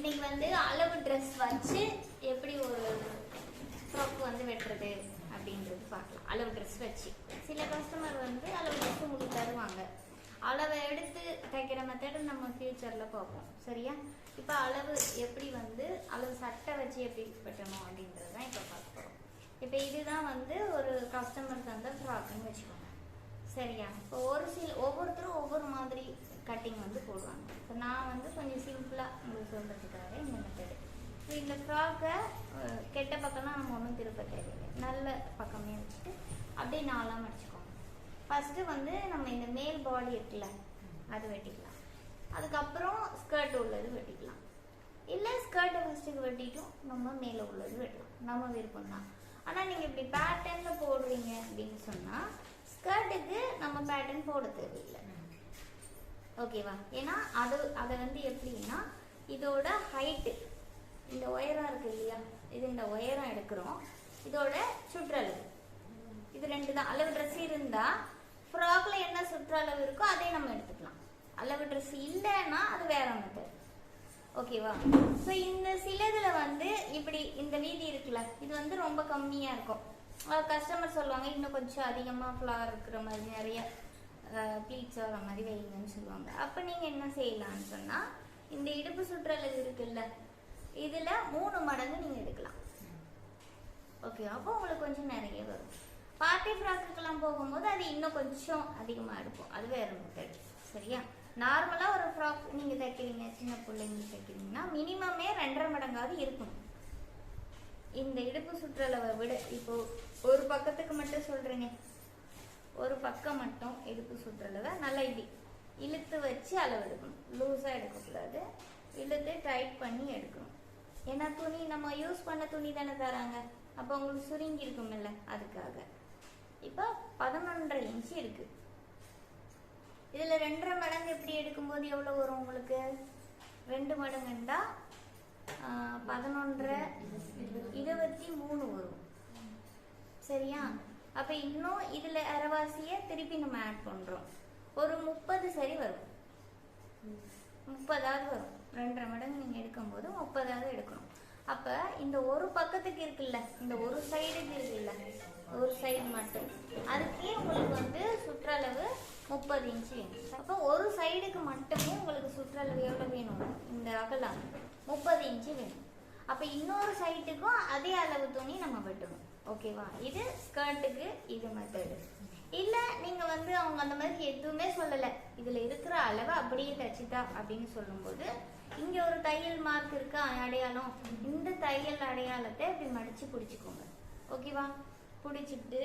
இன்னைக்கு வந்து அளவு ட்ரெஸ் வச்சு எப்படி ஒரு ஃப்ராக் வந்து வெட்டுறது அப்படின்றது பார்க்கலாம். அளவு ட்ரெஸ் வச்சு. சில கஸ்டமர் வந்து அளவு ட்ரெஸ் உங்களுக்கு தருவாங்க. அளவை எடுத்து தைக்கிற மெத்தடு நம்ம ஃபியூச்சரில் பார்ப்போம். சரியா? இப்போ அளவு எப்படி வந்து அளவு சட்டை வச்சு எப்படி வெட்டணும் அப்படின்றது தான் இப்போ பார்க்க போகிறோம் இப்போ இதுதான் வந்து ஒரு கஸ்டமர் தந்த ஃப்ராக்னு வச்சுக்கோங்க. சரியா? இப்போ ஒரு சில ஒவ்வொருத்தரும் ஒவ்வொரு மாதிரி கட்டிங் வந்து போடுவாங்க. இப்போ நான் வந்து கொஞ்சம் சிம்பிளாக உங்களுக்கு சொல்கிறதுக்காக இந்த மெத்தடு ஸோ இந்த ஃப்ராக்கை கெட்ட பக்கம்லாம் நம்ம ஒன்றும் திருப்ப தேவையில்லை. நல்ல பக்கமே வச்சுட்டு அப்படியே நாலாம் அடிச்சுக்கோங்க. ஃபஸ்ட்டு வந்து நம்ம இந்த மேல் பாடி இருக்குல்ல அது வெட்டிக்கலாம். அதுக்கப்புறம் ஸ்கர்ட் உள்ளது வெட்டிக்கலாம். இல்லை ஸ்கர்ட்டை ஃபஸ்ட்டுக்கு வெட்டிட்டும் நம்ம மேலே உள்ளது வெட்டலாம். நம்ம விருப்பம் தான். ஆனால் நீங்கள் இப்படி பேட்டர்னில் போடுறீங்க அப்படின்னு சொன்னால் ஸ்கர்ட்டுக்கு நம்ம பேட்டர்ன் போட தேவையில்லை. ஓகேவா ஏன்னா அது அதை வந்து எப்படின்னா இதோட ஹைட்டு இந்த உயரம் இருக்கு இல்லையா? இது இந்த உயரம் எடுக்கிறோம். இதோட சுற்றளவு. இது ரெண்டு தான். அளவு ட்ரெஸ் இருந்தா ஃப்ராக்ல என்ன சுற்றளவு இருக்கோ அதே நம்ம எடுத்துக்கலாம். அளவு ட்ரெஸ் இல்லைன்னா அது வேற மெத்தட் ஓகேவா ஸோ இந்த சிலதுல வந்து இப்படி இந்த வீதி இருக்குல்ல இது வந்து ரொம்ப கம்மியா இருக்கும். கஸ்டமர் சொல்லுவாங்க இன்னும் கொஞ்சம் அதிகமாக ஃப்ளவர் இருக்கிற மாதிரி நிறைய. ப்ளீட்ஸோ அந்த மாதிரி வைங்கன்னு சொல்லுவாங்க. அப்போ நீங்கள் என்ன செய்யலாம்னு சொன்னால் இந்த இடுப்பு சுற்றளவு இருக்குல்ல இதில் மூணு மடங்கு நீங்கள் எடுக்கலாம். ஓகே அப்போ உங்களுக்கு கொஞ்சம் நிறைய வரும். பார்ட்டி ஃப்ராக்குக்கெல்லாம் போகும்போது அது இன்னும் கொஞ்சம் அதிகமாக எடுப்போம் அது வேறு மெத்தட் சரியா? நார்மலாக ஒரு ஃப்ராக் நீங்கள் தைக்கிறீங்க சின்ன பிள்ளைங்க தைக்கிறீங்கன்னா மினிமமே ரெண்டரை மடங்காவது இருக்கணும் இந்த இடுப்பு சுற்றளவை விட இப்போ ஒரு பக்கத்துக்கு மட்டும் சொல்கிறேங்க ஒரு பக்கம் மட்டும் இடுப்பு சுற்றளவை நல்லா இப்படி இழுத்து வச்சு அளவு எடுக்கணும். லூஸாக எடுக்கக்கூடாது. இழுத்து டைட் பண்ணி எடுக்கணும். ஏன்னா துணி நம்ம யூஸ் பண்ண துணி தானே தராங்க. அப்போ உங்களுக்கு சுருங்கி இருக்குமில்ல அதுக்காக. இப்போ பதினொன்றரை இன்ச்சு இருக்கு. இதில் ரெண்டரை மடங்கு எப்படி எடுக்கும்போது எவ்வளோ வரும் உங்களுக்கு? ரெண்டு மடங்குண்டா பதினொன்றரை இருபத்தி மூணு வரும். சரியா? அப்போ இன்னும் இதில் அரைவாசியை திருப்பி நம்ம ஆட் பண்ணுறோம் ஒரு முப்பது சரி வரும். முப்பதாவது வரும். ரெண்டரை மடங்கு நீங்கள் எடுக்கும்போது முப்பதாவது எடுக்கணும். அப்போ இந்த ஒரு பக்கத்துக்கு இருக்குல்ல இந்த ஒரு சைடுக்கு இருக்குல்ல ஒரு சைடு மட்டும் அதுக்கே உங்களுக்கு வந்து சுற்றளவு முப்பது இன்ச்சு வேணும். அப்போ ஒரு சைடுக்கு மட்டுமே உங்களுக்கு சுற்றளவு எவ்வளோ வேணும்? இந்த அகலம் முப்பது இன்ச்சு வேணும். அப்போ இன்னொரு சைட்டுக்கும் அதே அளவு துணி நம்ம வெட்டணும். ஓகேவா? இது ஸ்கர்ட்டுக்கு இது மெத்தடு இல்லை நீங்கள் வந்து அவங்க அந்த மாதிரி எதுவுமே சொல்லலை. இதில் இருக்கிற அளவை அப்படியே தச்சுதா அப்படின்னு சொல்லும்போது இங்கே ஒரு தையல் மார்க் இருக்கு? அடையாளம். இந்த தையல் அடையாளத்தை இப்படி மடித்து பிடிச்சிக்கோங்க. ஓகேவா? பிடிச்சிட்டு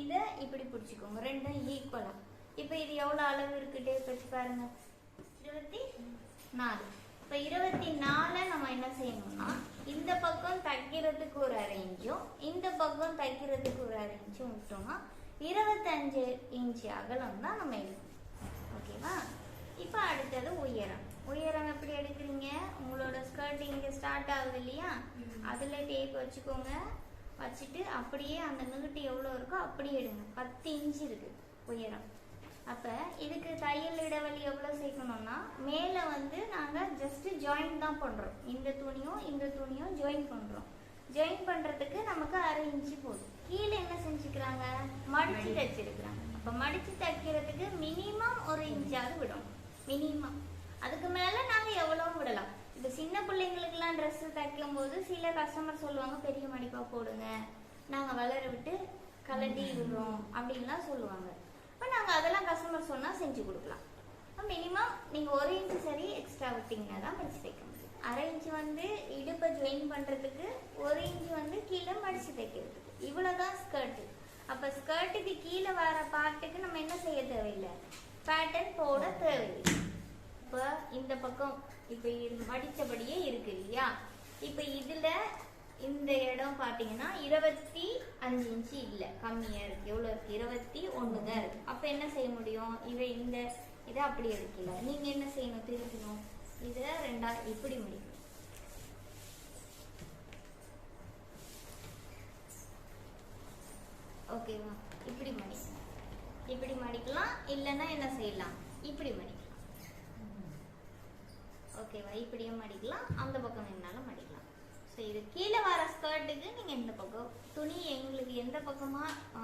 இதை இப்படி பிடிச்சிக்கோங்க. ரெண்டும் ஈக்குவலா இப்போ இது எவ்வளோ அளவு இருக்கு டேப் வச்சு இருபத்தி நாலு. இப்போ இருபத்தி நாலை நம்ம என்ன செய்யணும்னா இந்த பக்கம் தைக்கிறதுக்கு ஒரு அரை இன்ச்சும் இந்த பக்கம் தைக்கிறதுக்கு ஒரு அரை இன்ச்சும் விட்டோம்னா இருபத்தஞ்சு இன்ச்சு அகலம் தான் நம்ம எடுக்கணும். ஓகேவா இப்போ அடுத்தது உயரம். உயரம் எப்படி எடுக்கிறீங்க? உங்களோட ஸ்கர்ட் இங்கே ஸ்டார்ட் ஆகுது இல்லையா? அதில் டேப் வச்சுக்கோங்க. வச்சுட்டு அப்படியே அந்த நீட்டு எவ்வளோ இருக்கோ அப்படியே எடுங்க. பத்து இன்ச்சு இருக்கு உயரம். அப்போ இதுக்கு தையல் இடைவெளி எவ்வளோ சேர்க்கணும்னா மேலே வந்து நாங்கள் ஜஸ்ட் ஜாயின் தான் பண்ணுறோம் இந்த துணியும் இந்த துணியும் ஜாயின் பண்ணுறோம் ஜாயின் பண்ணுறதுக்கு நமக்கு அரை இன்ச்சு போதும். கீழே என்ன செஞ்சுக்கிறாங்க? மடிச்சு தைச்சிருக்கிறாங்க. அப்போ மடிச்சு தைக்கிறதுக்கு மினிமம் ஒரு இன்ச்சாவது விடும். மினிமம் அதுக்கு மேலே நாங்கள் எவ்வளோ விடலாம். இப்போ சின்ன பிள்ளைங்களுக்குலாம் ட்ரெஸ் தைக்கும் போது சில கஸ்டமர் சொல்லுவாங்க பெரிய மடிப்பா போடுங்க. நாங்கள் வளர விட்டு கலட்டி விடுறோம். அப்படின்லாம் சொல்லுவாங்க. இப்போ நாங்கள் அதெல்லாம் கஸ்டமர் சொன்னால் செஞ்சு கொடுக்கலாம். மினிமம் நீங்கள் ஒரு இன்ச்சு சரி எக்ஸ்ட்ரா விட்டிங்கன்னா தான் மடித்து தைக்க முடியும். அரை இன்ச்சு வந்து இடுப்பை ஜாயின் பண்ணுறதுக்கு ஒரு இன்ச்சு வந்து கீழே மடித்து தைக்கிறதுக்கு. இவ்வளோ தான் ஸ்கர்ட்டு அப்போ ஸ்கர்ட்டுக்கு கீழே வர பார்ட்டுக்கு நம்ம என்ன செய்ய தேவையில்லை? பேட்டர்ன் போட தேவையில்லை. இப்போ இந்த பக்கம் இப்போ மடித்தபடியே இருக்கு இல்லையா? இப்போ இதில் இந்த இடம் பார்த்தீங்கன்னா இருபத்தி அஞ்சு இன்ச்சு இல்லை. கம்மியாக இருக்குது எவ்வளோ இருக்குது இருபத்தி ஒன்று தான் இருக்குது அப்போ என்ன செய்ய முடியும்? இவை இந்த இதை அப்படி எடுக்கல. நீங்கள் என்ன செய்யணும்? திருப்பணும் இதை ரெண்டா இப்படி முடியும் ஓகேவா இப்படி மடிக்கலாம் இப்படி மடிக்கலாம். இல்லைன்னா என்ன செய்யலாம்? இப்படி மடிக்கலாம். ஓகேவா இப்படியும் மடிக்கலாம். அந்த பக்கம் வேணாலும் மடிக்கலாம் ஸோ இது கீழே வர ஸ்கர்ட்டுக்கு நீங்கள் இந்த பக்கம் துணி எங்களுக்கு எந்த பக்கமாக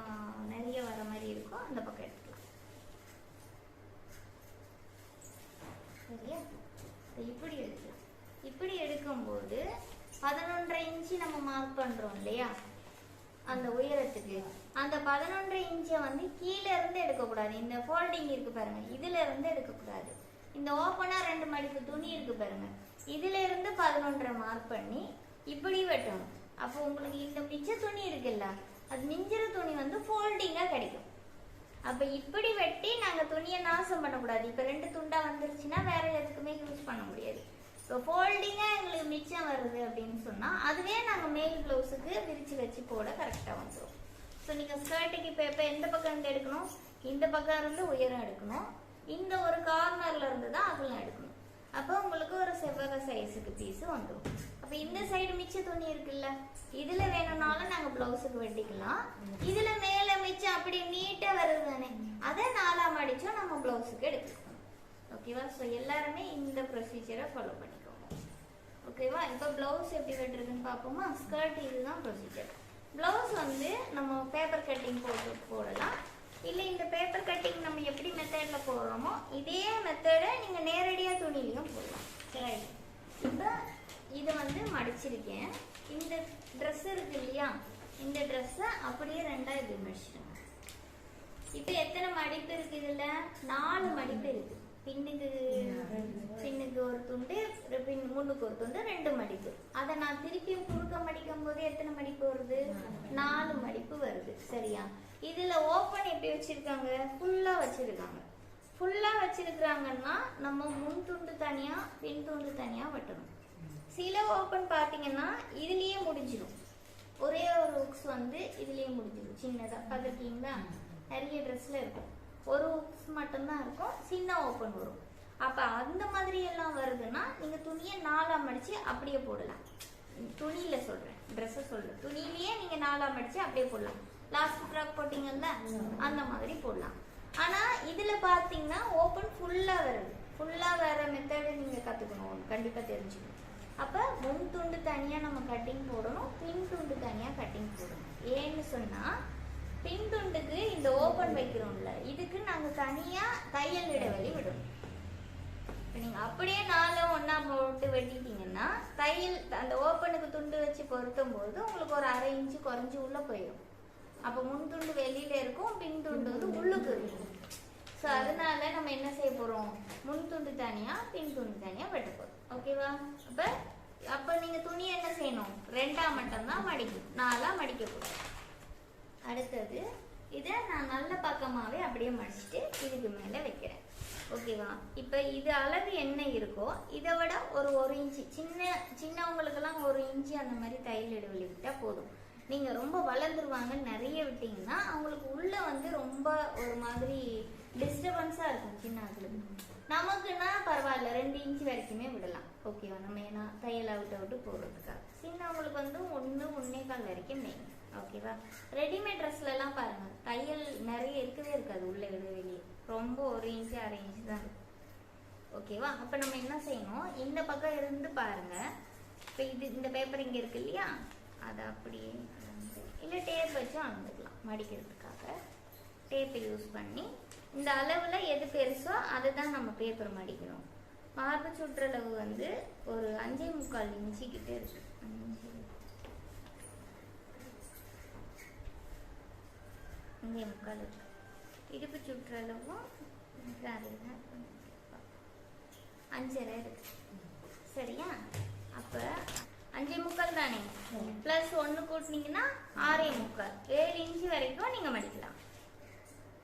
நிறைய வர மாதிரி இருக்கோ அந்த பக்கம் எடுத்துக்கலாம். சரியா? இப்படி எடுக்கலாம். இப்படி எடுக்கும்போது பதினொன்றரை இன்ச்சு நம்ம மார்க் பண்ணுறோம் இல்லையா? அந்த உயரத்துக்கு. அந்த பதினொன்றரை இன்ச்சை வந்து கீழே இருந்து எடுக்கக்கூடாது. இந்த ஃபோல்டிங் இருக்குது பாருங்க இதில் இருந்து எடுக்கக்கூடாது. இந்த ஓப்பனாக ரெண்டு மடிப்பு துணி இருக்குது பாருங்க. இதுல இருந்து பதினொன்றரை மார்க் பண்ணி இப்படி வெட்டணும். அப்போ உங்களுக்கு இந்த மிச்ச துணி இருக்குல்ல அது மிஞ்சிற துணி வந்து ஃபோல்டிங்காக கிடைக்கும். அப்போ இப்படி வெட்டி நாங்கள் துணியை நாசம் பண்ணக்கூடாது. இப்போ ரெண்டு துண்டாக வந்துருச்சுன்னா வேற எதுக்குமே யூஸ் பண்ண முடியாது. இப்போ ஃபோல்டிங்காக எங்களுக்கு மிச்சம் வருது அப்படின்னு சொன்னால் அதுவே நாங்கள் மேல் ப்ளவுஸுக்கு விரித்து வச்சு போட கரெக்டாக வந்துடும் ஸோ நீங்கள் ஸ்கர்ட்டுக்கு இப்போ இப்போ எந்த பக்கம் இருந்து எடுக்கணும்? இந்த பக்கம் இருந்து உயரம் எடுக்கணும். இந்த ஒரு கார்னர்ல இருந்து தான் அகலம் எடுக்கணும். அப்போ உங்களுக்கு ஒரு செவ்வக சைஸுக்கு பீஸ் வந்துடும் இப்போ இந்த சைடு மிச்ச துணி இருக்குல்ல இதுல வேணும்னாலும் நாங்க பிளவுஸுக்கு வெட்டிக்கலாம். இதுல மேல மிச்சம் அப்படி நீட்டா வருது தானே அதை நாலாம் அடிச்சும் நம்ம பிளவுஸுக்கு எடுத்துக்கலாம். ஓகேவா ஸோ எல்லாருமே இந்த ப்ரொசீஜரை ஃபாலோ பண்ணிக்கோங்க. ஓகேவா இப்போ பிளவுஸ் எப்படி வெட்டுறதுன்னு பார்ப்போமா? ஸ்கர்ட் இதுதான் ப்ரொசீஜர் பிளவுஸ் வந்து நம்ம பேப்பர் கட்டிங் போட்டு போடலாம். இல்லை இந்த பேப்பர் கட்டிங் நம்ம எப்படி மெத்தடில் போடுறோமோ இதே மெத்தடை நீங்கள் நேரடியாக துணிலையும் போடலாம். சரி இப்போ இதை வந்து மடிச்சிருக்கேன். இந்த ட்ரெஸ் இருக்கு இல்லையா? இந்த ட்ரெஸ்ஸை அப்படியே ரெண்டா இப்படி மடிச்சிடுங்க இப்போ எத்தனை மடிப்பு இருக்கு இதுல? நாலு மடிப்பு இருக்கு. பின்னுக்கு பின்னுக்கு ஒரு துண்டு பின் முன்னுக்கு ஒரு துண்டு ரெண்டு மடிப்பு. அதை நான் திருப்பியும் குறுக்க மடிக்கும் போது எத்தனை மடிப்பு வருது? நாலு மடிப்பு வருது. சரியா? இதுல ஓப்பன் எப்படி வச்சிருக்காங்க? ஃபுல்லா வச்சிருக்காங்க. ஃபுல்லா வச்சிருக்காங்கன்னா நம்ம முன் துண்டு தனியா பின் துண்டு தனியா வெட்டணும். சில ஓப்பன் பார்த்தீங்கன்னா இதுலயே முடிஞ்சிடும் ஒரே ஒரு ஹுக்ஸ் வந்து இதுலயே முடிஞ்சிடும் சின்னதாக பார்த்துருக்கீங்களா நிறைய ட்ரெஸ்ல இருக்கும். ஒரு ஹுக்ஸ் மட்டும்தான் இருக்கும். சின்ன ஓப்பன் வரும். அப்போ அந்த மாதிரி எல்லாம் வருதுன்னா நீங்கள் துணியை நாலாம் அடித்து அப்படியே போடலாம். துணியில சொல்றேன். ட்ரெஸ்ஸை சொல்றேன். துணியிலேயே நீங்க நாலாம் அடித்து அப்படியே போடலாம். லாஸ்ட் ஃப்ராக் போட்டிங்கல்ல அந்த மாதிரி போடலாம். ஆனா இதுல பாத்தீங்கன்னா ஓப்பன் ஃபுல்லா வருது ஃபுல்லா வர மெத்தடு நீங்க கத்துக்கணும். கண்டிப்பா தெரிஞ்சுக்கணும். அப்போ முன் துண்டு தனியாக நம்ம கட்டிங் போடணும் பின் துண்டு தனியாக கட்டிங் போடணும். ஏன்னு சொன்னால் பின் துண்டுக்கு இந்த ஓப்பன் வைக்கிறோம்ல இதுக்கு நாங்கள் தனியாக தையல் இடைவெளி விடணும். இப்போ நீங்கள் அப்படியே நாலும் ஒன்றா போட்டு வெட்டிட்டீங்கன்னா தையல் அந்த ஓப்பனுக்கு துண்டு வச்சு பொருத்தும் போது உங்களுக்கு ஒரு அரை இன்ச்சு குறைஞ்சி உள்ளே போயிடும். அப்போ முன் துண்டு வெளியில இருக்கும் பின் துண்டு வந்து உள்ளுக்கு இருக்கும். ஸோ அதனால நம்ம என்ன செய்ய போகிறோம் முன் துண்டு தனியாக பின் துண்டு தனியாக வெட்ட போகிறோம் ஓகேவா அப்ப அப்ப நீங்க துணி என்ன செய்யணும்? ரெண்டா மட்டும்தான் மடிக்கும் நாலா மடிக்க கூடாது அடுத்தது இதை நான் நல்ல பக்கமாவே அப்படியே மடிச்சிட்டு இதுக்கு மேல வைக்கிறேன். ஓகேவா இப்போ இது அளவு என்ன இருக்கோ இதை விட ஒரு ஒரு இன்ச்சு சின்ன சின்னவங்களுக்கெல்லாம் ஒரு இன்ச்சு அந்த மாதிரி தையல் இடைவெளி விட்டா போதும். நீங்க ரொம்ப வளர்ந்துருவாங்க நிறைய விட்டீங்கன்னா அவங்களுக்கு உள்ள வந்து ரொம்ப ஒரு மாதிரி டிஸ்டர்பன்ஸா இருக்கும் சின்ன ஆட்களுக்கு. நமக்குன்னா பரவாயில்ல ரெண்டு இன்ச் வரைக்குமே விடலாம். ஓகேவா நம்ம ஏன்னா தையல் அவுட் அவுட்டு போடுறதுக்காக. சின்னவங்களுக்கு வந்து ஒன்று ஒன்றே கால் வரைக்கும் மெயின் ஓகேவா ரெடிமேட் ட்ரெஸ்லலாம் பாருங்கள் தையல் நிறைய இருக்கவே இருக்காது உள்ளே வெளியே. ரொம்ப ஒரு இன்ச்சு அரை இன்ச்சு தான் இருக்கும். ஓகேவா அப்போ நம்ம என்ன செய்யணும்? இந்த பக்கம் இருந்து பாருங்கள் இப்போ இது இந்த பேப்பர் இங்கே இருக்கு இல்லையா? அதை அப்படியே இல்லை டேப் வச்சு அளந்துக்கலாம் மடிக்கிறதுக்காக. டேப்பை யூஸ் பண்ணி இந்த அளவுல எது பெருசோ அதை தான் நம்ம பேப்பர் மடிக்கணும் மார்பு சுற்றளவு வந்து ஒரு அஞ்சே முக்கால் இன்ச்சு கிட்ட இருக்கு. அஞ்சு முக்கால் இருக்கு. இடுப்பு சுற்றளவும் அஞ்சரை இருக்கு. சரியா? அப்ப அஞ்சே முக்கால் தானே? பிளஸ் ஒன்று கூட்டினீங்கன்னா ஆறே முக்கால். ஏழு இன்ச்சு வரைக்கும் நீங்க மடிக்கலாம்.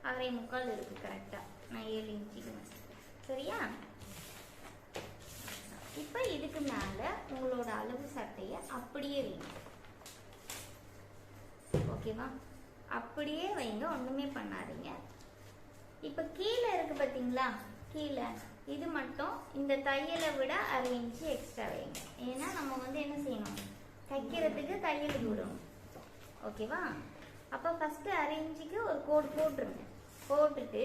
அரை முக்கால் இருக்கு கரெக்டா நான் ஏழு இன்ச்சுக்கு சரியா? இப்போ இதுக்கு மேல உங்களோட அளவு சட்டையை அப்படியே வைங்க. ஓகேவா அப்படியே வைங்க ஒண்ணுமே பண்ணாதீங்க. இப்போ கீழே இருக்கு பாத்தீங்களா? கீழே. இது மட்டும் இந்த தையலை விட அரை இன்ச்சு எக்ஸ்ட்ரா வைங்க. ஏன்னா நம்ம வந்து என்ன செய்யணும்? தைக்கிறதுக்கு தையல் விடணும். ஓகேவா அப்போ ஃபஸ்ட்டு அரை இன்ச்சுக்கு ஒரு கோட் போட்டுருங்க. போட்டுட்டு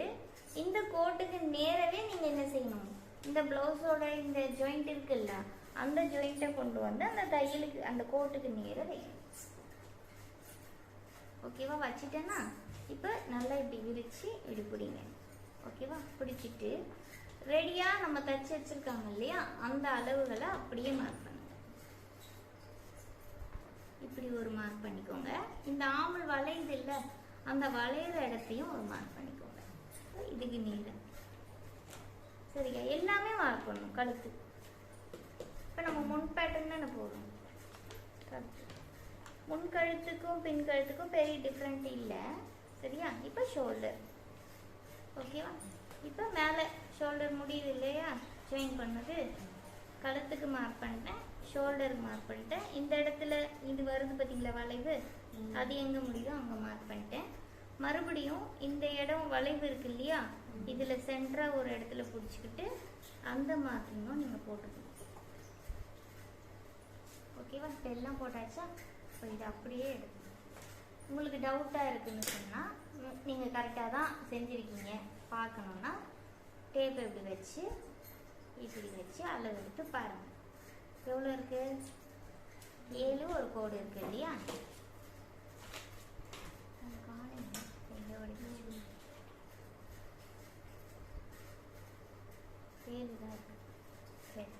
இந்த கோட்டுக்கு நேரவே நீங்கள் என்ன செய்யணும்? இந்த ப்ளவுஸோட இந்த ஜாயிண்ட் இருக்குல்ல அந்த ஜாயிண்ட்டை கொண்டு வந்து அந்த தையலுக்கு அந்த கோட்டுக்கு நேராக வைக்கணும். ஓகேவா? வச்சுட்டேன்னா இப்போ நல்லா இப்படி விரித்து இப்படி பிடிங்க ஓகேவா? பிடிச்சிட்டு ரெடியாக நம்ம தச்சு வச்சுருக்காங்க இல்லையா? அந்த அளவுகளை அப்படியே மார்க் பண்ணுங்க. இப்படி ஒரு மார்க் பண்ணிக்கோங்க. இந்த ஆமல் வளையுது இல்லை அந்த வளையிற இடத்தையும் ஒரு மார்க் பண்ணிக்கோங்க. இதுக்கு நீளம். சரியா? எல்லாமே மார்க் பண்ணணும் கழுத்து. இப்போ நம்ம முன் பேட்டர்ன் தானே போடுறோம் கழுத்து. முன் கழுத்துக்கும் பின் கழுத்துக்கும் பெரிய டிஃப்ரெண்ட் இல்லை. சரியா? இப்போ ஷோல்டர் ஓகேவா இப்போ மேலே ஷோல்டர் முடியுது இல்லையா? ஜாயின் பண்ணது. கழுத்துக்கு மார்க் பண்ணிட்டேன் ஷோல்டருக்கு மார்க் பண்ணிட்டேன். இந்த இடத்துல இது வருது பார்த்தீங்களா வளைவு? அது எங்கே முடியுதோ அங்கே மார்க் பண்ணிட்டேன். மறுபடியும் இந்த இடம் வளைவு இருக்கு இல்லையா? இதில் சென்டராக ஒரு இடத்துல பிடிச்சிக்கிட்டு அந்த மார்க்கிங்கும் நீங்கள் போட்டுக்கணும். ஓகேவா இப்போ எல்லாம் போட்டாச்சா? இப்போ இது அப்படியே எடுக்கணும். உங்களுக்கு டவுட்டாக இருக்குன்னு சொன்னால் நீங்கள் கரெக்டாக தான் செஞ்சுருக்கீங்க. பார்க்கணுன்னா டேப் இப்படி வச்சு இப்படி வச்சு அளவு எடுத்து பாருங்கள் எவ்வளோ இருக்குது ஏழு ஒரு கோடு இருக்குது இல்லையா அது காணுங்க. எங்க ஓடிடுச்சு? ஏழு தான் இருக்கு. சரி.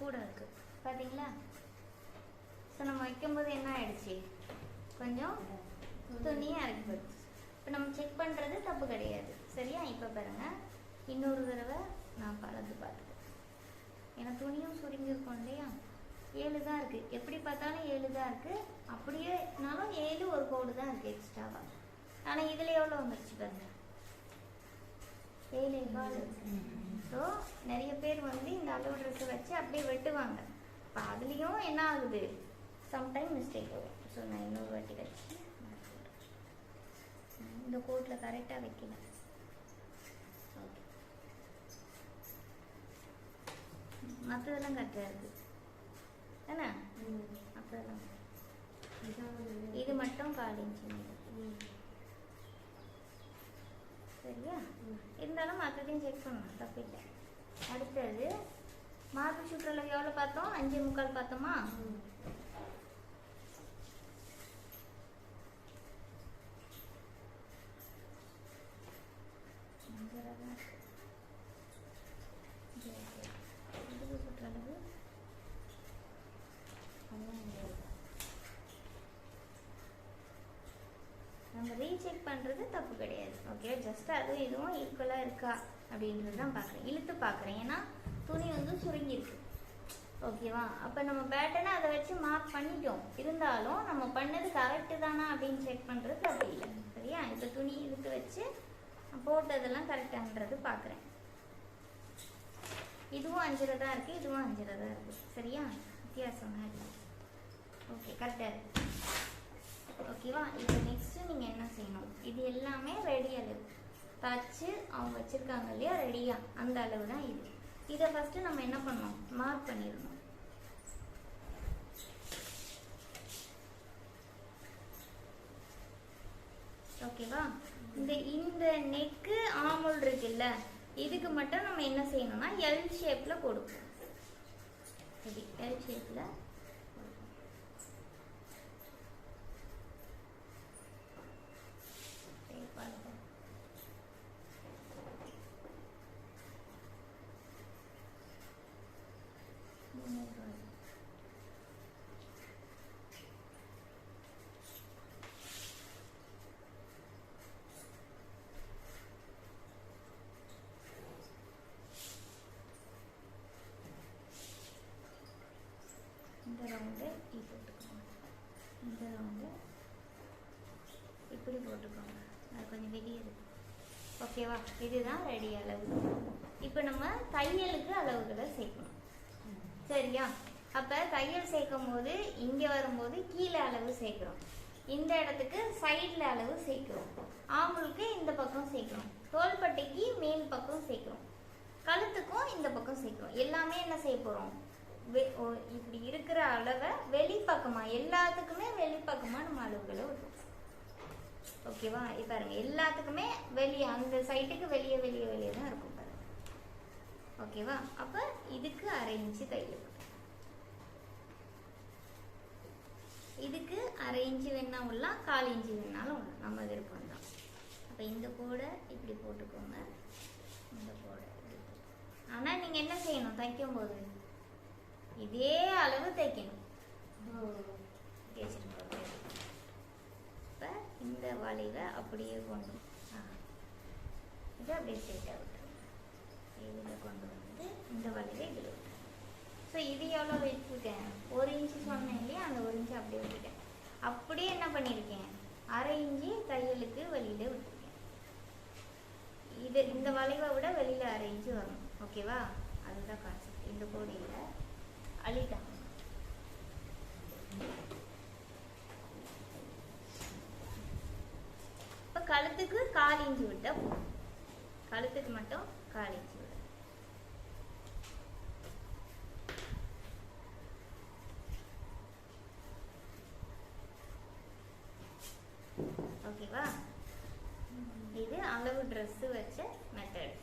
கூட இருக்கு. பார்த்தீங்களா ஸோ நம்ம வைக்கும்போது என்ன ஆயிடுச்சு? கொஞ்சம் துணியாக இருக்கு இப்போ நம்ம செக் பண்ணுறது தப்பு கிடையாது. சரியா? இப்போ பாருங்க. இன்னொரு தடவை நான் பழகு பார்த்துக்கிறேன் ஏன்னா துணியும் சுருங்கியிருக்கும் இல்லையா? ஏழு தான் இருக்குது எப்படி பார்த்தாலும் ஏழு தான் இருக்குது அப்படியேனாலும் ஏழு ஒரு கோடு தான் இருக்குது எக்ஸ்ட்ராவாக ஆனால் இதில் எவ்வளோ வந்துருச்சு பாருங்க. ஏழு கால் ஸோ நிறைய பேர் வந்து இந்த அளவு ட்ரெஸ்ஸை வச்சு அப்படியே வெட்டுவாங்க. இப்போ அதுலேயும் என்ன ஆகுது? சம்டைம் மிஸ்டேக் வரும் ஸோ நான் இன்னொரு வாட்டி வச்சு இந்த கோட்டில் கரெக்டாக வைக்கல. ஓகே மற்றதெல்லாம் கரெக்டாக இருக்குது என்ன அப்புறம் இது மட்டும் கால் இன்ச்சு. சரியா? இருந்தாலும் மற்றதையும் செக் பண்ணணும் தப்பில்லை அடுத்தது மார்பு சுற்றளவு எவ்வளோ பார்த்தோம் அஞ்சு முக்கால் பார்த்தோமா அஞ்சரை தான் இருக்கு. இது okay. இடுப்பு சுற்றளவு நம்ம ரீசெக் பண்ணுறது தப்பு கிடையாது. ஓகே ஜஸ்ட் அதுவும் இதுவும் ஈக்குவலாக இருக்கா அப்படின்றது தான் பார்க்குறேன். இழுத்து பார்க்குறேன். ஏன்னா துணி வந்து சுருங்கியிருக்கு. ஓகேவா அப்போ நம்ம பேட்டனை அதை வச்சு மார்க் பண்ணிட்டோம். இருந்தாலும் நம்ம பண்ணது கரெக்டு தானா அப்படின்னு செக் பண்ணுறது தப்பு இல்லை. சரியா? இப்போ துணி இழுத்து வச்சு போட்டதெல்லாம் கரெக்டான்றது பார்க்குறேன். இதுவும் அஞ்சரை தான் இருக்குது இதுவும் அஞ்சரை தான் இருக்குது சரியா வித்தியாசமாக இல்லை ஓகே கரெக்டாக இருக்குது ஓகேவா இப்போ நெக்ஸ்ட்டு நீங்கள் என்ன செய்யணும்? இது எல்லாமே ரெடி அளவு தச்சு அவங்க வச்சுருக்காங்க இல்லையா? ரெடியாக அந்த அளவு தான் இது. இதை ஃபஸ்ட்டு நம்ம என்ன பண்ணணும்? மார்க் பண்ணிடணும். ஓகேவா இந்த இந்த நெக்கு ஆமுல் இருக்குல்ல இதுக்கு மட்டும் நம்ம என்ன செய்யணும்னா எல் ஷேப்பில் கொடுப்போம். சரி எல் ஷேப்பில் இந்த ரவுண்டு இப்படி போட்டுக்கோங்க இந்த ரவுண்டு இப்படி போட்டுக்கோங்க அது கொஞ்சம் வெளியே இருக்கு ஓகேவா? இதுதான் ரெடி அளவு. இப்போ நம்ம தையலுக்கு அளவுகளை சேர்க்கணும். சரியா? அப்போ தையல் சேர்க்கும் போது இங்கே வரும்போது கீழே அளவு சேர்க்குறோம். இந்த இடத்துக்கு சைடில் அளவு சேர்க்குறோம். ஆம்பளுக்கு இந்த பக்கம் சேர்க்குறோம். தோள்பட்டைக்கு மேல் பக்கம் சேர்க்குறோம். கழுத்துக்கும் இந்த பக்கம் சேர்க்குறோம். எல்லாமே என்ன செய்ய போகிறோம் வெ- ஓ, இப்படி இருக்கிற அளவை வெளிப்பக்கமாக எல்லாத்துக்குமே வெளிப்பக்கமாக நம்ம அளவுகளை விடுறோம். ஓகேவா இப்போ பாருங்க எல்லாத்துக்குமே வெளியே அந்த சைட்டுக்கு வெளியே வெளியே வெளியே தான் இருக்கும் பாருங்க. ஓகேவா அப்போ இதுக்கு அரை இன்ச்சு தையல். இதுக்கு அரை இன்ச்சு வேணா உள்ளலாம் கால் இன்ச்சு வேணாலும் உள்ளலாம் நம்ம விருப்பம் தான். அப்போ இந்த கோடை இப்படி போட்டுக்கோங்க. இந்த கோடை இப்படி போட்டுக்கோங்க. ஆனா நீங்க என்ன செய்யணும்? தைக்கும் போது? இதே அளவு தைக்கணும். இப்ப இந்த வளைவை அப்படியே கொண்டு ஆ. இதை அப்படியே ஸ்ட்ரெயிட்டாக விட்டுருங்க இதில் கொண்டு வந்து இந்த வளைவை இதில் விட்டுருங்க ஸோ இது எவ்வளோ வச்சுருக்கேன்? ஒரு இன்ச்சு சொன்னேன் இல்லையா? அந்த ஒரு இன்ச்சு அப்படியே விட்டுட்டேன். அப்படியே என்ன பண்ணியிருக்கேன்? அரை இஞ்சி தையலுக்கு வெளியில் விட்டுருக்கேன். இது இந்த வளைவை விட வெளியில் அரை இன்ச்சு வரணும். ஓகேவா அதுதான் கான்செப்ட் இந்த கோடியில் அழிட்டாங்க இப்போ கழுத்துக்கு கால் இஞ்சி விட்டா போதும் கழுத்துக்கு மட்டும் கால் இஞ்சி விட. ஓகேவா? இது அளவு ட்ரெஸ்ஸு வச்ச மெத்தட்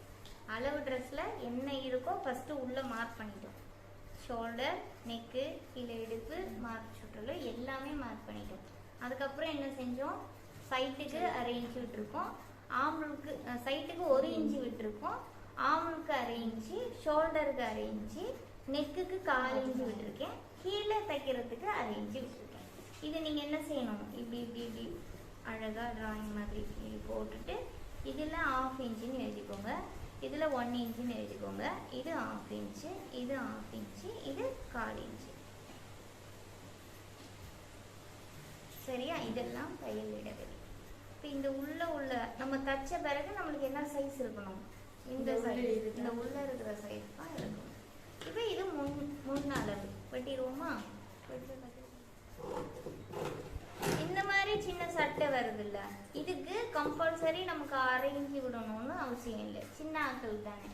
அளவு ட்ரெஸ்ஸில் என்ன இருக்கோ ஃபஸ்ட்டு உள்ளே மார்க் பண்ணிட்டோம். ஷோல்டர் நெக்கு கீழே இடுப்பு மார்க் சுற்றலு எல்லாமே மார்க் பண்ணிட்டோம். அதுக்கப்புறம் என்ன செஞ்சோம்? சைட்டுக்கு அரேஞ்ச் விட்டுருக்கோம். ஆம்பளுக்கு சைட்டுக்கு ஒரு இன்ச்சு விட்டுருக்கோம். ஆம்பளுக்கு அரை இன்ச்சு ஷோல்டருக்கு அரை இன்ச்சு நெக்குக்கு கால் இன்ச்சு விட்டுருக்கேன். கீழே தைக்கிறதுக்கு அரை இன்ச்சு விட்டுருக்கேன். இது நீங்கள் என்ன செய்யணும்? இப்படி இப்படி இப்படி அழகாக டிராயிங் மாதிரி இப்படி போட்டுட்டு இதில் ஆஃப் இன்ச்சுன்னு எழுதிக்கோங்க. இதில் ஒன் இன்ச்சுன்னு எழுதிக்கோங்க. இது ஆஃப் இன்ச்சு இது ஆஃப் இன்ச்சு இது கால் இன்ச்சு. சரியா? இதெல்லாம் தையல் இடவில்லை இப்போ இந்த உள்ள உள்ள நம்ம தச்ச பிறகு நம்மளுக்கு என்ன சைஸ் இருக்கணும்? இந்த சைஸ் இந்த உள்ள இருக்கிற சைஸ் தான் இருக்கணும். இப்போ இது முன் முன் அளவு. வெட்டிடுவோமா? வெட்டு, வெட்டு. இந்த மாதிரி சின்ன சட்டை வருதுல்ல. இதுக்கு கம்பல்சரி நமக்கு அரை இன்ச்சு விடணும்னு அவசியம் இல்லை. சின்ன ஆட்கள் தானே.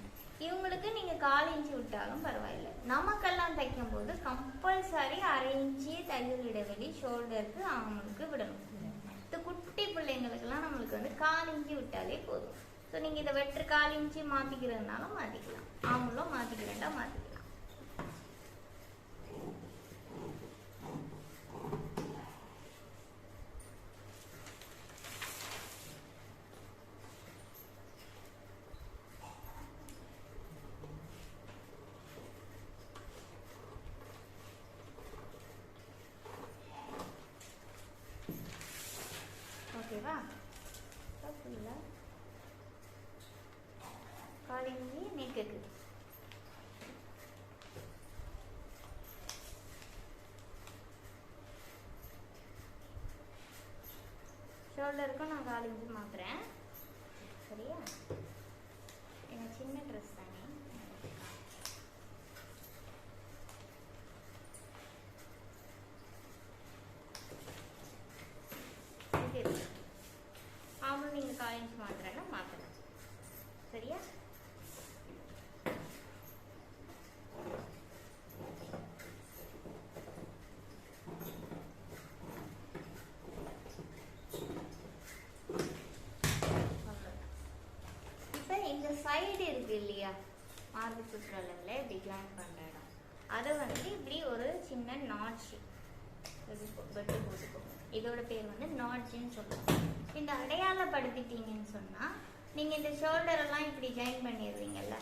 இவங்களுக்கு நீங்க கால் இன்ச்சு விட்டாலும் பரவாயில்ல. நமக்கெல்லாம் தைக்கும் போது கம்பல்சரி அரை இன்ச்சு தையல் இடைவெளி ஷோல்டருக்கு அவங்களுக்கு விடணும். இந்த குட்டி பிள்ளைங்களுக்கெல்லாம் நம்மளுக்கு வந்து கால் இஞ்சி விட்டாலே போதும். ஸோ நீங்கள் இதை வெற்று கால் இஞ்சி மாற்றிக்கிறதுனால மாற்றிக்கலாம் அவங்களும் மாற்றிக்கிறேன்டா மாற்றிக்கலாம் ஓகேவா ஃபுல்லாக காலிஞ்சி நெக்குக்கு ஷோல்டருக்கும் நான் காலேஜ் மாத்துறேன். சரியா எனக்கு சின்ன ட்ரெஸ் தானே இது இருக்கு. ஆமாம் நீங்கள் காலேஜ் மாத்துறேன்னா மாற்றலாம் சரியா இப்போ இந்த சைடு இருக்கு இல்லையா? மார்பு சுற்றுலகில் இப்படி ஜாயின் பண்ணுற இடம். அதை வந்து இப்படி ஒரு சின்ன நாட்ச் வெட்டு போட்டுக்கோங்க இதோட பேர் வந்து நாட்ச்னு சொல்லுவாங்க இந்த அடையாளப்படுத்திட்டீங்கன்னு சொன்னால் நீங்கள் இந்த ஷோல்டர் எல்லாம் இப்படி ஜாயின் பண்ணிடுவீங்கல்ல.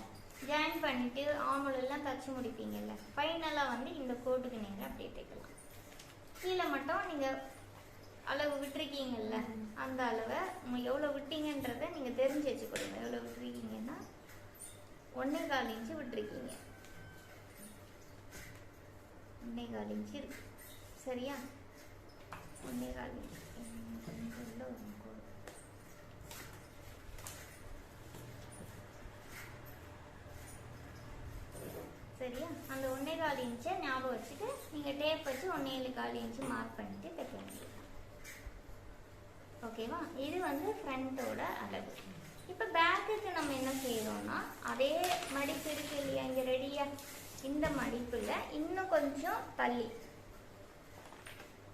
ஜாயின் பண்ணிட்டு ஆமல் தச்சு முடிப்பீங்கல்ல. ஃபைனலாக வந்து இந்த கோட்டுக்கு நீங்கள் அப்படியே தைக்கலாம். கீழே மட்டும் நீங்கள் அளவு விட்டுருக்கீங்கல்ல அந்த அளவை எவ்வளோ விட்டீங்கன்றதை நீங்கள் தெரிஞ்சு வச்சுக்கொடுங்க எவ்வளோ விட்டுருக்கீங்கன்னா ஒன்றே கால் இன்ச்சு விட்டுருக்கீங்க. ஒன்றே கால் இன்ச்சு இருக்கு. சரியா? ஒன்றே கால் இன்ச்சு. சரியா? அந்த ஒன்றே கால் இன்ச்சை ஞாபகம் வச்சுட்டு நீங்கள் டேப் வச்சு ஒன்றே ஏழு கால் இன்ச்சு மார்க் பண்ணிட்டு தைக்க வேண்டியது ஓகேவா இது வந்து ஃப்ரண்ட்டோட அளவு இப்போ பேக்குக்கு நம்ம என்ன செய்யறோம்னா அதே மடிப்பு இருக்கு இல்லையா? இங்கே ரெடியா இந்த மடிப்பில் இன்னும் கொஞ்சம் தள்ளி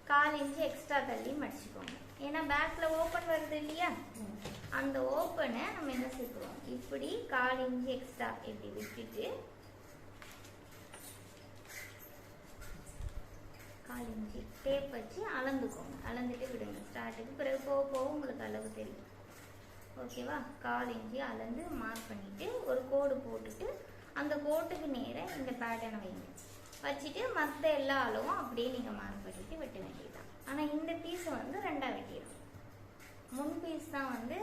கால் இன்ச்சு எக்ஸ்ட்ரா தள்ளி மடிச்சுக்கோங்க. ஏன்னா பேக்கில் ஓப்பன் வருது இல்லையா? அந்த ஓப்பனை நம்ம என்ன சேர்க்குறோம்? இப்படி கால் இன்ச்சு எக்ஸ்ட்ரா இப்படி விட்டுட்டு கால் இன்ச்சு டேப் வச்சு அளந்துக்கோங்க. அளந்துட்டு விடுங்க. ஸ்டார்ட்டுக்கு பிறகு போக போக உங்களுக்கு அளவு தெரியும். ஓகேவா கால் இஞ்சி அளந்து மார்க் பண்ணிவிட்டு ஒரு கோடு போட்டுட்டு அந்த கோட்டுக்கு நேராக இந்த பேட்டர்னை வைங்க. வச்சுட்டு மற்ற எல்லா அளவும் அப்படியே நீங்கள் மார்க் பண்ணிட்டு வெட்ட வேண்டியதுதான். ஆனால் இந்த பீஸை வந்து ரெண்டாக வெட்டிடும் முன் பீஸ் தான் வந்து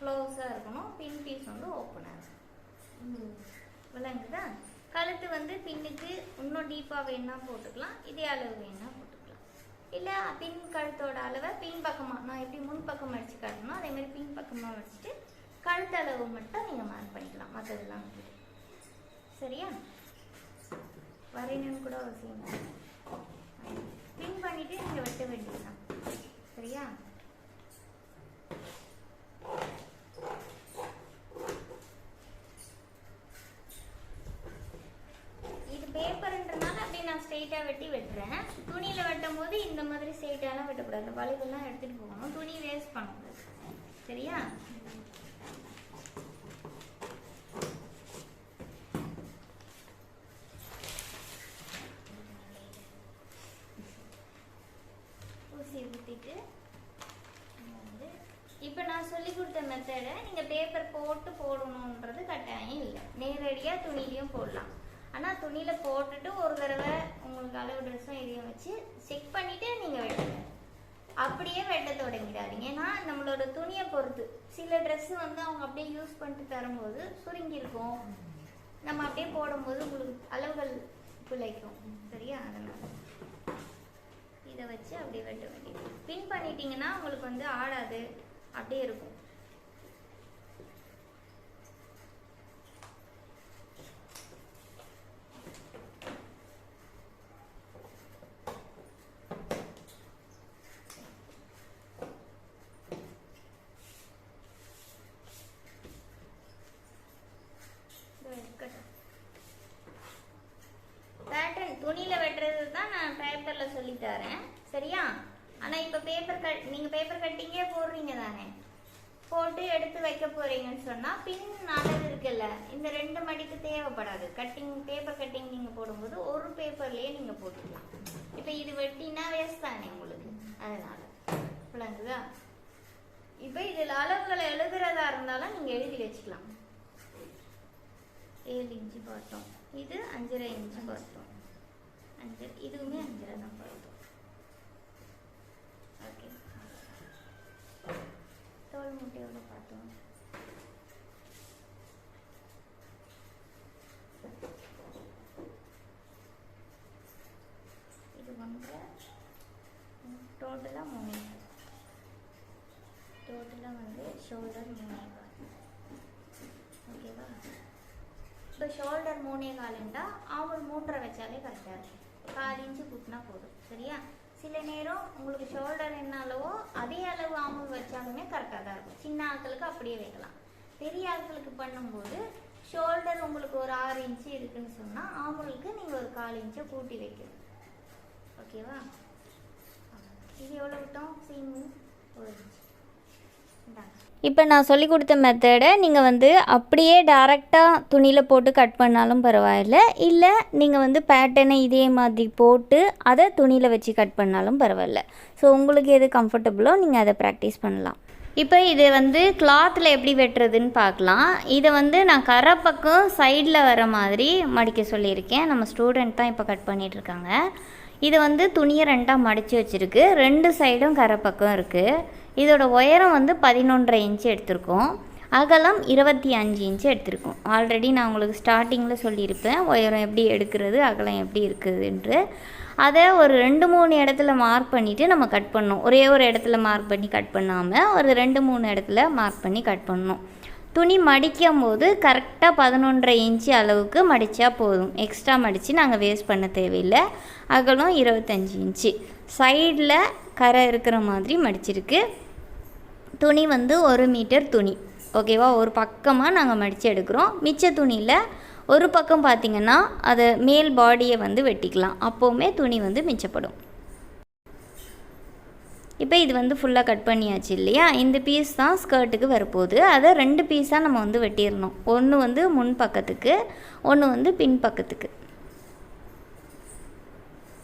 க்ளோஸாக இருக்கணும். பின் பீஸ் வந்து ஓப்பனாக இருக்கணும். விளங்குதா? கழுத்து வந்து பின்னுக்கு இன்னும் டீப்பாக வேணால் போட்டுக்கலாம். இதே அளவு வேணால் போட்டுக்கலாம் இல்லை பின் கழுத்தோட அளவை பின் பக்கமாக நான் எப்படி முன் பக்கம் அடிச்சு காட்டணும் அதே மாதிரி பின் பக்கமாக வச்சுட்டு கழுத்து அளவு மட்டும் நீங்கள் மார்க் பண்ணிக்கலாம். மற்றதெல்லாம் சரியா? வரையணும்னு கூட அவசியம் பின் பண்ணிட்டு நீங்கள் வெட்ட வேண்டியதுதான். சரியா? இது பேப்பர்ன்றனால அப்படியே நான் ஸ்ட்ரெயிட்டாக வெட்டி வெட்டுறேன். போது இந்த மாதிரி ஸ்ட்ரெயிட்டாலாம் வெட்டக்கூடாது. இந்த வளைவெல்லாம் எடுத்துகிட்டு போகணும். துணி வேஸ்ட் பண்ணக்கூடாது. சரியா? ஊசி ஊற்றிட்டு வந்து இப்போ நான் சொல்லி கொடுத்த மெத்தடை நீங்கள் பேப்பர் போட்டு போடணுன்றது கட்டாயம் இல்லை. நேரடியாக துணிலையும் போடலாம். ஆனால் துணியில் போட்டுட்டு ஒரு தடவை அளவு ட்ரெஸ்ஸும் இதையும் வச்சு செக் பண்ணிவிட்டு நீங்கள் வெட்டுங்க. அப்படியே வெட்ட தொடங்கிடாதீங்க. ஏன்னா நம்மளோட துணியை பொறுத்து சில ட்ரெஸ்ஸு வந்து அவங்க அப்படியே யூஸ் பண்ணிட்டு தரும்போது சுருங்கியிருக்கும் நம்ம அப்படியே போடும்போது உங்களுக்கு அளவுகள் பிழைக்கும். சரியா? அதனால் இதை வச்சு அப்படியே வெட்ட வேண்டியது. பின் பண்ணிட்டீங்கன்னா உங்களுக்கு வந்து ஆடாது. அப்படியே இருக்கும் இதோ இருக்கட்டும் பேட்டர்ன் துணியில் வெட்டுறது தான் நான் பேப்பரில் சொல்லி தரேன் சரியா ஆனால் இப்போ பேப்பர் கட் நீங்கள் பேப்பர் கட்டிங்கே போடுறீங்க தானே போட்டு எடுத்து வைக்க போறீங்கன்னு சொன்னால் பின் அளவு இருக்குல்ல இந்த ரெண்டு மடிக்கு தேவைப்படாது கட்டிங் பேப்பர் கட்டிங் நீங்கள் போடும்போது ஒரு நீங்கள் போட்டுக்கலாம் இப்போ இது வெட்டினா வேஸ்ட் தானே உங்களுக்கு? அதனால. விளங்குதா இப்போ இதில் அளவுகளை எழுதுறதா இருந்தாலும் நீங்கள் எழுதி வச்சுக்கலாம். ஏழு இன்ச்சு பார்த்தோம். இது அஞ்சரை இன்ச்சு பார்த்தோம். அஞ்சு இதுவுமே அஞ்சரை தான் பார்த்தோம். ஓகே. தோல் முட்டையோட எவ்வளோ பார்த்தோம் இது ஒன்றரை டோட்டலாக மூணு டோட்டலாக வந்து ஷோல்டர் மூணே கால் ஓகேவா இப்போ ஷோல்டர் மூணே காலுண்டா ஆவல் மூன்றரை வச்சாலே கரெக்டாக இருக்கும். கால் இன்ச்சு கூட்டினா போதும். சரியா? சில நேரம் உங்களுக்கு ஷோல்டர் என்ன அளவோ அதே அளவு ஆமுல் வச்சாலுமே கரெக்டாக தான் இருக்கும். சின்ன ஆட்களுக்கு அப்படியே வைக்கலாம். பெரிய ஆட்களுக்கு பண்ணும்போது ஷோல்டர் உங்களுக்கு ஒரு ஆறு இன்ச்சு இருக்குன்னு சொன்னால் அவங்களுக்கு நீங்கள் ஒரு கால் இன்ச்சை கூட்டி வைக்கணும். ஓகேவா இது எவ்வளோ விட்டோம்? சீமு ஒரு இன்ச்சு. இப்போ நான் சொல்லி கொடுத்த மெத்தடை நீங்கள் வந்து அப்படியே டேரெக்டாக துணியில் போட்டு கட் பண்ணாலும் பரவாயில்ல. இல்லை நீங்கள் வந்து பேட்டர்னை இதே மாதிரி போட்டு அதை துணியில் வச்சு கட் பண்ணாலும் பரவாயில்ல. ஸோ உங்களுக்கு எது கம்ஃபர்டபுளோ நீங்கள் அதை ப்ராக்டிஸ் பண்ணலாம். இப்போ இது வந்து கிளாத்தில் எப்படி வெட்டுறதுன்னு பார்க்கலாம். இதை வந்து நான் கரை பக்கம் சைடில் வர மாதிரி மடிக்க சொல்லியிருக்கேன். நம்ம ஸ்டூடெண்ட் தான் இப்போ கட் பண்ணிகிட்ருக்காங்க இது வந்து துணியை ரெண்டாக மடித்து வச்சுருக்கு. ரெண்டு சைடும் கரை பக்கம் இருக்குது இதோட உயரம் வந்து பதினொன்றரை இன்ச்சு எடுத்திருக்கோம். அகலம் இருபத்தி அஞ்சு இன்ச்சு எடுத்திருக்கோம். ஆல்ரெடி நான் உங்களுக்கு ஸ்டார்டிங்கில் சொல்லியிருப்பேன். உயரம் எப்படி எடுக்கிறது அகலம் எப்படி இருக்குதுன்று அதை ஒரு ரெண்டு மூணு இடத்துல மார்க் பண்ணிவிட்டு நம்ம கட் பண்ணோம் ஒரே ஒரு இடத்துல மார்க் பண்ணி கட் பண்ணாமல் ஒரு ரெண்டு மூணு இடத்துல மார்க் பண்ணி கட் பண்ணோம் துணி மடிக்கும் போது கரெக்டாக பதினொன்றரை இன்ச்சு அளவுக்கு மடித்தா போதும். எக்ஸ்ட்ரா மடித்து நாங்கள் வேஸ்ட் பண்ண தேவையில்லை. அகலம் இருபத்தஞ்சி இன்ச்சு சைடில் கரை இருக்கிற மாதிரி மடிச்சிருக்கு. துணி வந்து ஒரு மீட்டர் துணி. ஓகேவா ஒரு பக்கமாக நாங்கள் மடித்து எடுக்கிறோம். மிச்ச துணியில் ஒரு பக்கம் பார்த்திங்கன்னா அதை மேல் பாடியை வந்து வெட்டிக்கலாம். அப்போவுமே துணி வந்து மிச்சப்படும். இப்போ இது வந்து ஃபுல்லாக கட் பண்ணியாச்சு இல்லையா? இந்த பீஸ் தான் ஸ்கர்ட்டுக்கு வரப்போகுது. அதை ரெண்டு பீஸாக நம்ம வந்து வெட்டிடணும். ஒன்று வந்து முன் பக்கத்துக்கு ஒன்று வந்து பின் பக்கத்துக்கு.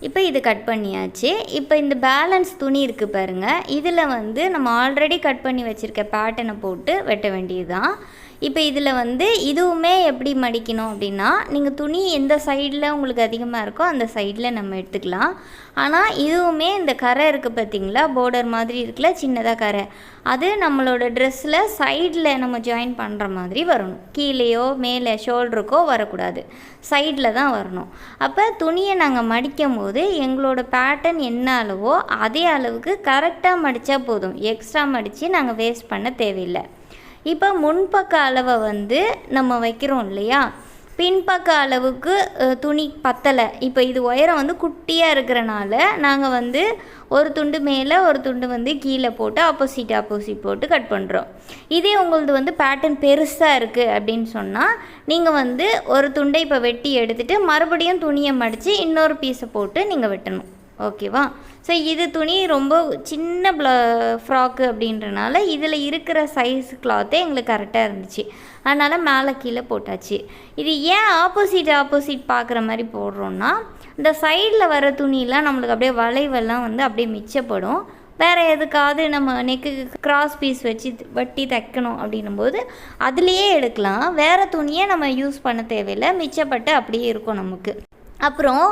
இப்போ இது கட் பண்ணியாச்சு. இப்போ இந்த பேலன்ஸ் துணி இருக்குது பாருங்கள் இதில் வந்து நம்ம ஆல்ரெடி கட் பண்ணி வச்சுருக்க பேட்டனை போட்டு வெட்ட வேண்டியது தான் இப்போ இதில் வந்து இதுவுமே எப்படி மடிக்கணும் அப்படின்னா நீங்கள் துணி எந்த சைடில் உங்களுக்கு அதிகமாக இருக்கோ அந்த சைடில் நம்ம எடுத்துக்கலாம். ஆனால் இதுவுமே இந்த கரை இருக்குது பார்த்தீங்களா? போர்டர் மாதிரி இருக்குல்ல சின்னதாக கரை. அது நம்மளோட ட்ரெஸ்ஸில் சைடில் நம்ம ஜாயின் பண்ணுற மாதிரி வரணும். கீழேயோ மேலே ஷோல்டருக்கோ வரக்கூடாது. சைடில் தான் வரணும். அப்போ துணியை நாங்கள் மடிக்கும் போது எங்களோட பேட்டர்ன் என்ன அளவோ அதே அளவுக்கு கரெக்டாக மடித்தா போதும். எக்ஸ்ட்ரா மடித்து நாங்கள் வேஸ்ட் பண்ண தேவையில்லை. இப்போ முன்பக்க அளவை வந்து நம்ம வைக்கிறோம் இல்லையா? பின்பக்க அளவுக்கு துணி பத்தலை. இப்போ இது உயரம் வந்து குட்டியாக இருக்கிறனால நாங்கள் வந்து ஒரு துண்டு மேலே ஒரு துண்டு வந்து கீழே போட்டு ஆப்போசிட் ஆப்போசிட் போட்டு கட் பண்ணுறோம் இதே உங்களது வந்து பேட்டர்ன் பெருசாக இருக்குது அப்படின்னு சொன்னால் நீங்கள் வந்து ஒரு துண்டை இப்போ வெட்டி எடுத்துகிட்டு மறுபடியும் துணியை மடித்து இன்னொரு பீஸை போட்டு நீங்கள் வெட்டணும். ஓகேவா? ஸோ இது துணி ரொம்ப சின்ன ப்ள ஃப்ராக்கு அப்படின்றனால இதில் இருக்கிற சைஸ் கிளாத்தே எங்களுக்கு கரெக்டாக இருந்துச்சு. அதனால் மேலே கீழே போட்டாச்சு. இது ஏன் ஆப்போசிட் ஆப்போசிட் பார்க்குற மாதிரி போடுறோன்னா இந்த சைடில் வர துணியெலாம் நம்மளுக்கு அப்படியே வளைவெல்லாம் வந்து அப்படியே மிச்சப்படும். வேறு எதுக்காவது நம்ம நெக்கு கிராஸ் பீஸ் வச்சு வட்டி தைக்கணும் அப்படின்னும் போது அதுலேயே எடுக்கலாம். வேறு துணியை நம்ம யூஸ் பண்ண தேவையில்லை. மிச்சப்பட்டு அப்படியே இருக்கும் நமக்கு. அப்புறம்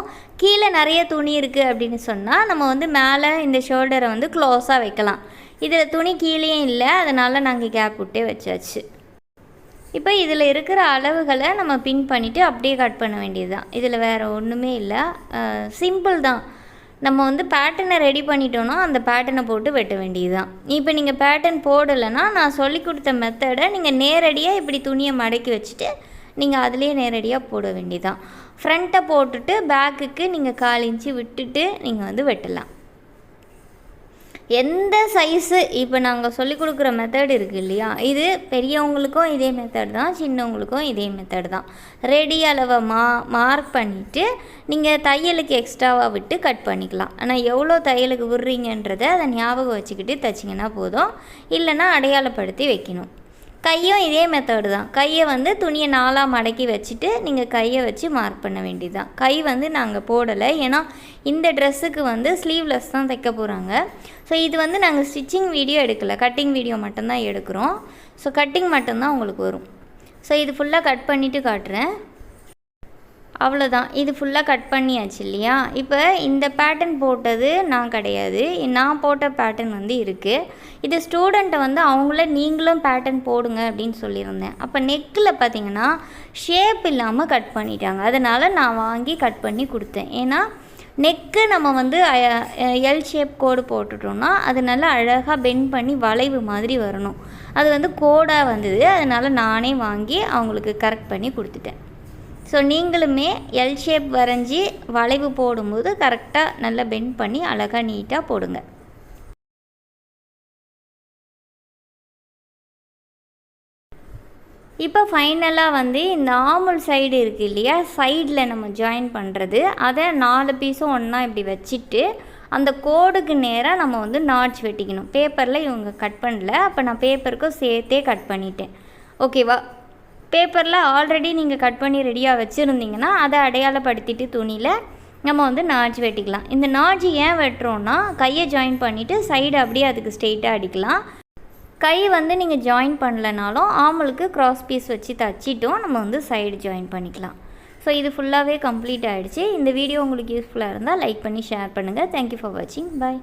கீழே நிறைய துணி இருக்குது அப்படின்னு சொன்னால் நம்ம வந்து மேலே இந்த ஷோல்டரை வந்து க்ளோஸாக வைக்கலாம். இதில் துணி கீழேயும் இல்லை அதனால் நாங்கள் கேப் விட்டே வச்சாச்சு. இப்போ இதில் இருக்கிற அளவுகளை நம்ம பின் பண்ணிவிட்டு அப்படியே கட் பண்ண வேண்டியது தான் இதில் வேறு ஒன்றுமே இல்லை. சிம்பிள் தான். நம்ம வந்து பேட்டர்னை ரெடி பண்ணிட்டோன்னா அந்த பேட்டர்னை போட்டு வெட்ட வேண்டியது தான் இப்போ நீங்கள் பேட்டர்ன் போடலைன்னா நான் சொல்லி கொடுத்த மெத்தடை நீங்கள் நேரடியாக இப்படி துணியை மடக்கி வச்சுட்டு நீங்கள் அதுலேயே நேரடியாக போட வேண்டியதான் ஃப்ரண்ட்டை போட்டுட்டு பேக்குக்கு நீங்கள் கால் இன்ச்சு விட்டுட்டு நீங்கள் வந்து வெட்டலாம். எந்த சைஸு இப்போ நாங்கள் சொல்லி கொடுக்குற மெத்தட் இருக்குது இல்லையா? இது பெரியவங்களுக்கும் இதே மெத்தட் தான் சின்னவங்களுக்கும் இதே மெத்தட் தான். ரெடி அளவை மா மார்க் பண்ணிவிட்டு நீங்கள் தையலுக்கு எக்ஸ்ட்ராவாக விட்டு கட் பண்ணிக்கலாம். ஆனால் எவ்வளோ தையலுக்கு விடுறீங்கன்றதை அதை ஞாபகம் வச்சுக்கிட்டு தைச்சிங்கன்னா போதும். இல்லைன்னா அடையாளப்படுத்தி வைக்கணும். கையும் இதே மெத்தடு தான். கையை வந்து துணியை நாலாக மடக்கி வச்சுட்டு நீங்கள் கையை வச்சு மார்க் பண்ண வேண்டியது தான் கை வந்து நாங்கள் போடலை. ஏன்னா இந்த ட்ரெஸ்ஸுக்கு வந்து ஸ்லீவ்லெஸ் தான் தைக்க போகிறாங்க ஸோ இது வந்து நாங்கள் ஸ்டிச்சிங் வீடியோ எடுக்கலை. கட்டிங் வீடியோ மட்டும்தான் எடுக்கிறோம். ஸோ கட்டிங் மட்டும்தான் உங்களுக்கு வரும். ஸோ இது ஃபுல்லாக கட் பண்ணிவிட்டு காட்டுறேன். அவ்வளோதான் இது ஃபுல்லாக கட் பண்ணியாச்சு இல்லையா? இப்போ இந்த பேட்டர்ன் போட்டது நான் கிடையாது. நான் போட்ட பேட்டர்ன் வந்து இருக்குது இது ஸ்டூடெண்ட்டை வந்து அவங்கள நீங்களும் பேட்டர்ன் போடுங்க அப்படின்னு சொல்லியிருந்தேன். அப்போ நெக்கில் பார்த்தீங்கன்னா ஷேப் இல்லாமல் கட் பண்ணிட்டாங்க. அதனால் நான் வாங்கி கட் பண்ணி கொடுத்தேன். ஏன்னா நெக்கு நம்ம வந்து எல் ஷேப் கோடு போட்டுட்டோம்னா அது நல்லா அழகாக பெண்ட் பண்ணி வளைவு மாதிரி வரணும். அது வந்து கோடாக வந்தது. அதனால் நானே வாங்கி அவங்களுக்கு கரெக்ட் பண்ணி கொடுத்துட்டேன். ஸோ நீங்களுமே எல் ஷேப் வரைஞ்சி வளைவு போடும்போது கரெக்டாக நல்லா பெண்ட் பண்ணி அழகாக நீட்டாக போடுங்க. இப்போ ஃபைனலாக வந்து இந்த ஆமுல் சைடு இருக்குது இல்லையா? சைடில் நம்ம ஜாயின் பண்ணுறது அதை நாலு பீஸும் ஒன்றா இப்படி வச்சுட்டு அந்த கோடுக்கு நேராக நம்ம வந்து நாட்ச் வெட்டிக்கணும். பேப்பரில் இவங்க கட் பண்ணல. அப்போ நான் பேப்பருக்கும் சேர்த்தே கட் பண்ணிட்டேன். ஓகேவா பேப்பரில் ஆல்ரெடி நீங்கள் கட் பண்ணி ரெடியாக வச்சுருந்தீங்கன்னா அதை அடையாளப்படுத்திட்டு துணியில் நம்ம வந்து நாஜ் வெட்டிக்கலாம். இந்த நாட்ச் ஏன் வெட்டுறோன்னா கையை ஜாயின் பண்ணிவிட்டு சைடு அப்படியே அதுக்கு ஸ்ட்ரெயிட்டாக அடிக்கலாம். கை வந்து நீங்கள் ஜாயின் பண்ணலனாலும் ஆமலுக்கு க்ராஸ் பீஸ் வச்சு தச்சிட்டும் நம்ம வந்து சைடு ஜாயின் பண்ணிக்கலாம். ஸோ இது ஃபுல்லாகவே கம்ப்ளீட் ஆகிடுச்சு இந்த வீடியோ உங்களுக்கு யூஸ்ஃபுல்லாக இருந்தால் லைக் பண்ணி ஷேர் பண்ணுங்கள் தேங்க்யூ ஃபார் வாட்சிங் பாய்